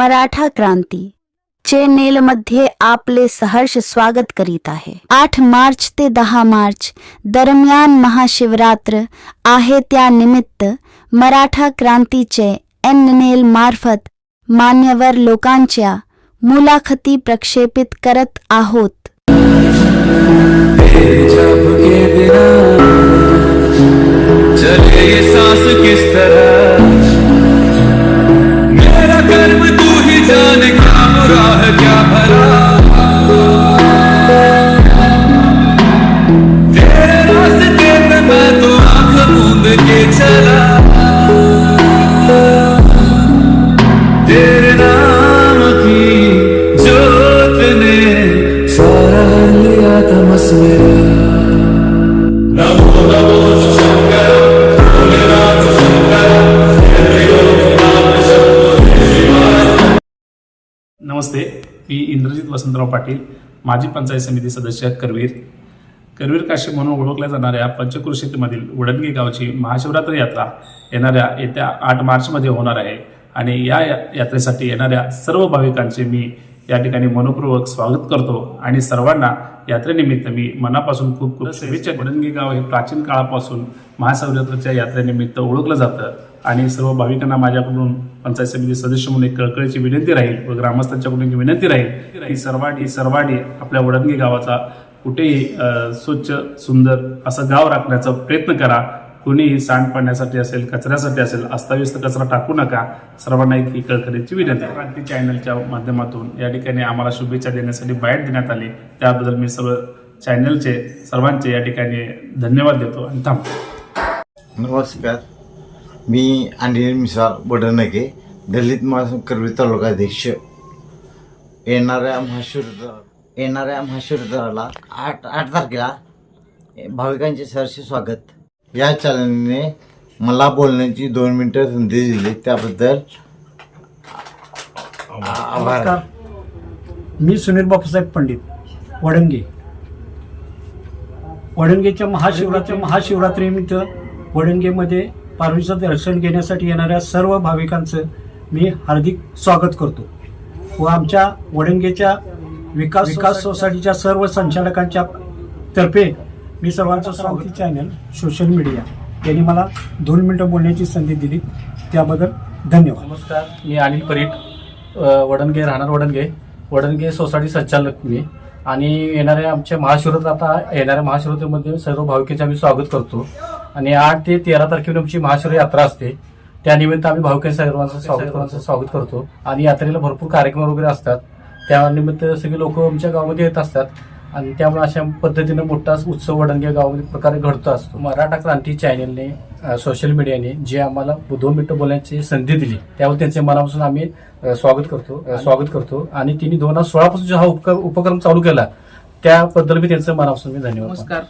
मराठा क्रांती चेनेलमध्ये आपले सहर्ष स्वागत करीत आहे. आठ मार्च ते दहा मार्च दरम्यान महाशिवरात्र आहे त्या निमित्त मराठा क्रांतीचे एन नेल मार्फत मान्यवर लोकांच्या मुलाखती प्रक्षेपित करत आहोत. चले सांस किस तरह? तेरे नाम की जोत ने सारा लिया तमस मेरा नमो नमो शंकर भोलेनाथ शंकर नमस्ते मी इंद्रजित वसंतराव पाटील माजी पंचायत समिती सदस्य करवीर. करवीर काशी म्हणून ओळखल्या जाणाऱ्या पंचकृषीमधील उडणगी गावची महाशिवरात्री यात्रा येणाऱ्या येत्या आठ मार्चमध्ये होणार आहे. आणि या या- यात्रेसाठी येणाऱ्या सर्व भाविकांचे मी या ठिकाणी मनपूर्वक स्वागत करतो. आणि सर्वांना यात्रेनिमित्त मी मनापासून खूप खूप शुभेच्छा उडणगी गाव हे प्राचीन काळापासून महाशिवरात्रीच्या यात्रेनिमित्त ओळखलं जातं. आणि सर्व भाविकांना माझ्याकडून पंचायत समिती सदस्य म्हणून एक कळकळीची विनंती राहील व ग्रामस्थांच्याकडून विनंती राहील की सर्वांनी सर्वांनी आपल्या वडणगी गावाचा कुठेही स्वच्छ सुंदर असं गाव राखण्याचा प्रयत्न करा. कुणीही सांडपाण्यासाठी असेल कचऱ्यासाठी असेल अस्ताव्यस्त कचरा टाकू नका. सर्वांना एक ही कळकळीची विनंती आहे. क्रांती चॅनलच्या माध्यमातून या ठिकाणी आम्हाला शुभेच्छा देण्यासाठी बाहेर देण्यात आली. त्याबद्दल मी सर्व चॅनलचे सर्वांचे या ठिकाणी धन्यवाद देतो आणि थांबतो. नमस्कार. मी अनिल मिसाळ बडनगे दलित महाकर्वी तालुकाध्यक्ष येणाऱ्या महाशिवरात्र येणाऱ्या महाशिवरात्राला आठ आठ तारखेला भाविकांचे सरसे स्वागत. या चॅनलने मला बोलण्याची दोन मिनटं संधी दिली त्याबद्दल आभार. मी सुनील बापूसाहेब पंडित वडंगे. वडंगेच्या महाशिवरात्री महाशिवरात्रीनिमित्त वडंगेमध्ये पार्वतीचं दर्शन घेण्यासाठी येणाऱ्या सर्व भाविकांचं मी हार्दिक स्वागत करतो. व आमच्या वडंगेच्या विकास विकास सोसायटीच्या सर्व संचालकांच्या तर्फे मी सर्वांचं स्वागत चॅनल सोशल मीडिया यांनी मला दोन मिनटं बोलण्याची संधी दिली. त्याबद्दल धन्यवाद. नमस्कार मी अनिल परीट अ, वडणगे राहणार वडणगे. वडणगे सोसायटी संचालक मी. आणि येणाऱ्या आमच्या महाशिवरात्र आता येणाऱ्या महाशिवरात्रीमध्ये सर्व भाविकांचे आम्ही स्वागत करतो. आणि आठ ते तेरा तारखेला आमची महाशिवरात्री यात्रा असते. त्यानिमित्त आम्ही भाविकांचं सर्वांचं स्वागत स्वागत करतो. आणि यात्रेला भरपूर कार्यक्रम वगैरे असतात. त्यानिमित्त सगळे लोक आमच्या गावामध्ये येत असतात. आणि त्यामुळे अशा पद्धतीनं मोठा उत्सव वडणगे गावामध्ये प्रकारे घडतो असतो. मराठा क्रांती चॅनलने सोशल मीडियाने जे आम्हाला दोन मिनिटं बोलण्याची संधी दिली त्यावर त्यांचे मनापासून आम्ही स्वागत करतो स्वागत करतो. आणि तिने दोन हजार सोळा पासून जो हा उपक्रम उपक्रम चालू केला त्याबद्दल मी त्यांचं मनापासून मी धन्यवाद नमस्कार.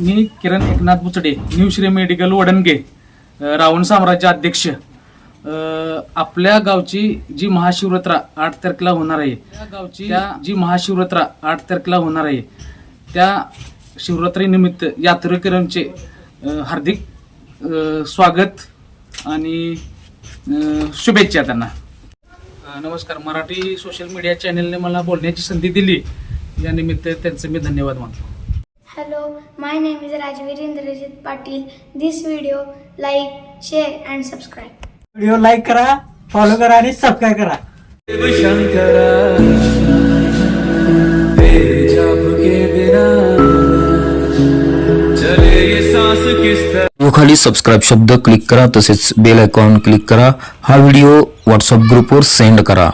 मी किरण एकनाथ बुचडे न्यू श्री मेडिकल वडणगे रावण साम्राज्य अध्यक्ष. आपल्या गावची जी महाशिवरात्रा आठ तारखेला होणार आहे त्या गावची जी महाशिवरात्रा आठ तारखेला होणार आहे त्या शिवरात्रीनिमित्त यात्रेकरांचे हार्दिक स्वागत आणि शुभेच्छा त्यांना नमस्कार मराठी सोशल मीडिया चॅनलने मला बोलण्याची संधी दिली या निमित्त त्यांचे मी धन्यवाद मानतो Hello, my name is Rajveer Indrajit Patil. This video, like, share, and subscribe. Video like करा फॉलो करा आणि सबस्क्राईब करा. शिव शंकरा तेरे जब के बिना चले ये सांस किस तरह? खाली सबस्क्राईब शब्द क्लिक करा तसेच बेल आयकॉन क्लिक करा. हा व्हिडिओ व्हॉट्सअप ग्रुपवर सेंड करा.